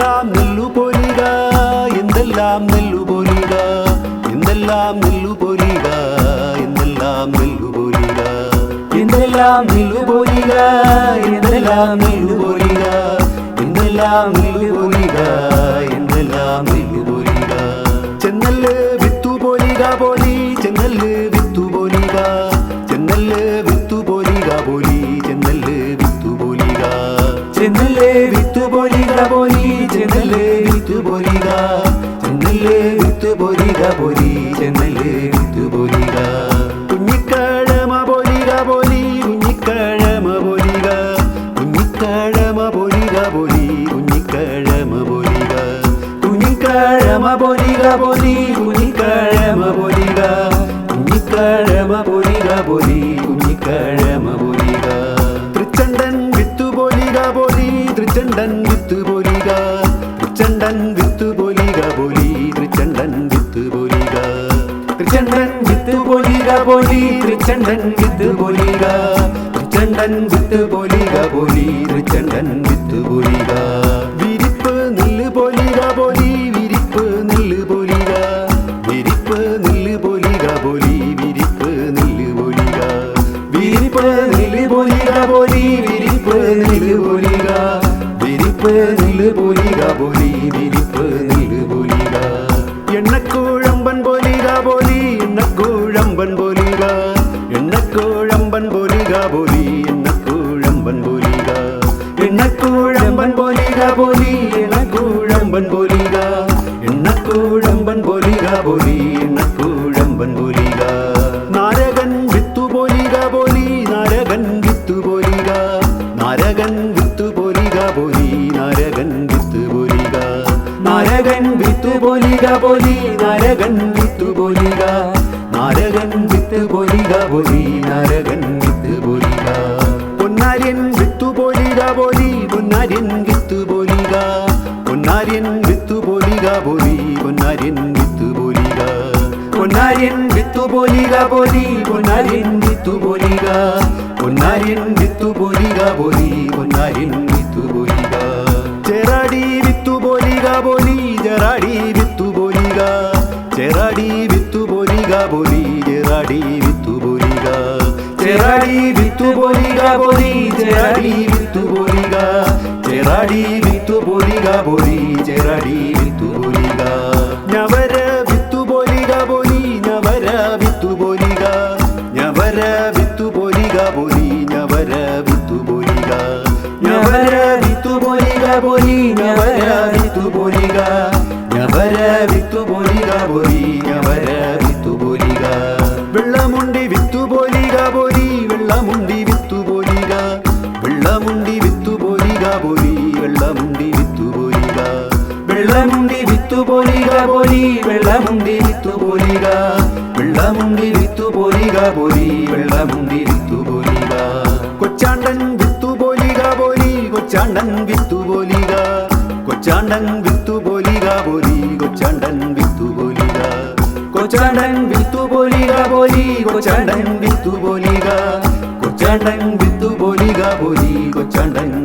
എന്തെല്ലാം നെല്ലു പോലിക എന്തെല്ലാം നെല്ലു പോലിക എന്തെല്ലാം നെല്ലു പോലിക എന്തെല്ലാം നെല്ലു പോലിക എന്തെല്ലാം നെല്ലു പോലിക എന്തെല്ലാം നെല്ലു പോലിക എന്തെല്ലാം നെല്ലു പോലിക എന്തെല്ലാം നെല്ലു പോലിക ചെന്നൽ വിത്തു പോലിക പോലി ചെന്നൽ വിത്തു പോലിക ചെന്നൽ വിത്തു പോലിക പോലി ചെന്നൽ വിത്തു പോലിക ചെന്നല്ല് പൊരിക ചെന്നൽ പൊരിക പൊരി ചെന്നൽ പൊരിക കുഞ്ഞിക്കഴമ പൊരിക പൊരി കുഞ്ഞിക്കഴമ പൊരിക കുഞ്ഞിക്കഴമ പൊരിക പൊരി കുഞ്ഞിക്കഴമ പൊരിക കുഞ്ഞിക്കഴമ പൊരിക പൊരി കുഞ്ഞിക്കഴമ പൊരിക കുഞ്ഞിക്കഴമ പൊരിക പൊരി കുഞ്ഞിക്കഴമ പോലി തൃച്ചണ്ടൻ വിത്ത് പോലിക തൃച്ചണ്ടൻ വിത്ത് പോലിക പോലി തൃച്ചണ്ടൻ വിത്ത് പോലിക വിരിപ്പ് നെല്ല് പോലിക പോലി വിരിപ്പ് നെല്ല് പോലിക. വിരിപ്പ് നെല്ല് പോലിക പോലി വിരിപ്പ് നെല്ല് പോലിക. വിരിപ്പ് നെല്ല് പോലിക പോലി വിരിപ്പ് നെല്ല് പോലിക. വിരിപ്പ് നെല്ല് പോലിക പോലി വിരിപ്പ് നെല്ല് പോലിക. എണ്ണക്കൂഴമ്പൻ എണ്ണക്കൂഴമ്പൻ ബോലിക ബോലി എണ്ണക്കൂഴമ്പൻ ബോലിക എണ്ണക്കൂഴമ്പൻ ബോലിക ബോലി എണ്ണക്കൂഴമ്പൻ ബോലിക എണ്ണക്കൂഴമ്പൻ ബോലിക ബോലി എണ്ണക്കൂഴമ്പൻ ബോലിക നാരകൻ വിത്തു ബോലിക ബോലി നാരകൻ വിത്തു ബോലിക നാരകൻ വിത്തു ബോലിക ബോലി നാരകൻ വിത്തു ബോലിക നാരകൻ വിത്തു ബോലിക ബോലി നാരകൻ വിത്തു ബോലിക നാരകൻ വിത്ത് ബോലിക ബോലി പൊന്നാര്യൻ വിത്തുപോലിക പൊലി പൊന്നാര്യൻ വിത്തുപോലിക പൊന്നാര്യൻ വിത്തുപോലിക പൊലി പൊന്നാര്യൻ വിത്തുപോലിക പൊന്നാര്യൻ വിത്തുപോലിക പൊലി പൊന്നാര്യൻ വിത്തുപോലിക ചെറാടി വിത്തുപോലിക പൊലി ചെറാടി വിത്തുപോലിക ചെറാടി വിത്തുപോലിക പൊലി ചെറാടി വിത്തുപോലിക ചെറാടി വിത്തുപോലിക പൊലി ചെറാടി വിത്തുപോലിക ನಡಿವಿತು ಬೋಲಿಗ ಬೋಲಿ ಚೆರಡಿವಿತು ಬೋಲಿಗ ನವರ ಬಿತ್ತು ಬೋಲಿಗ ಬೋಲಿ ನವರ ಬಿತ್ತು ಬೋಲಿಗ ನವರ ಬಿತ್ತು ಬೋಲಿಗ ಬೋಲಿ ನವರ ಬಿತ್ತು ಬೋಲಿಗ ನವರ ಬಿತ್ತು ಬೋಲಿಗ ಬೋಲಿ ನವರ പൊലിക വെള്ളമുണ്ടി വിത്തുപൊലിക. വെള്ളമുണ്ടി വിത്തുപൊലിക പൊലി വെള്ളമുണ്ടി വിത്തുപൊലിക. വെള്ളമുണ്ടി വിത്തുപൊലിക പൊലി വെള്ളമുണ്ടി വിത്തുപൊലിക. കൊച്ചാണ്ടൻ വിത്തുപൊലിക പൊലി കൊച്ചാണ്ടൻ വിത്തുപൊലിക. കൊച്ചാണ്ടൻ വിത്തുപൊലിക പൊലി കൊച്ചാണ്ടൻ വിത്തുപൊലിക. കൊച്ചാണ്ടൻ വിത്തുപൊലിക പൊലി കൊച്ചാണ്ടൻ വിത്തുപൊലിക. കൊച്ചാണ്ടൻ വിത്തുപൊലിക പൊലി കൊച്ചാണ്ടൻ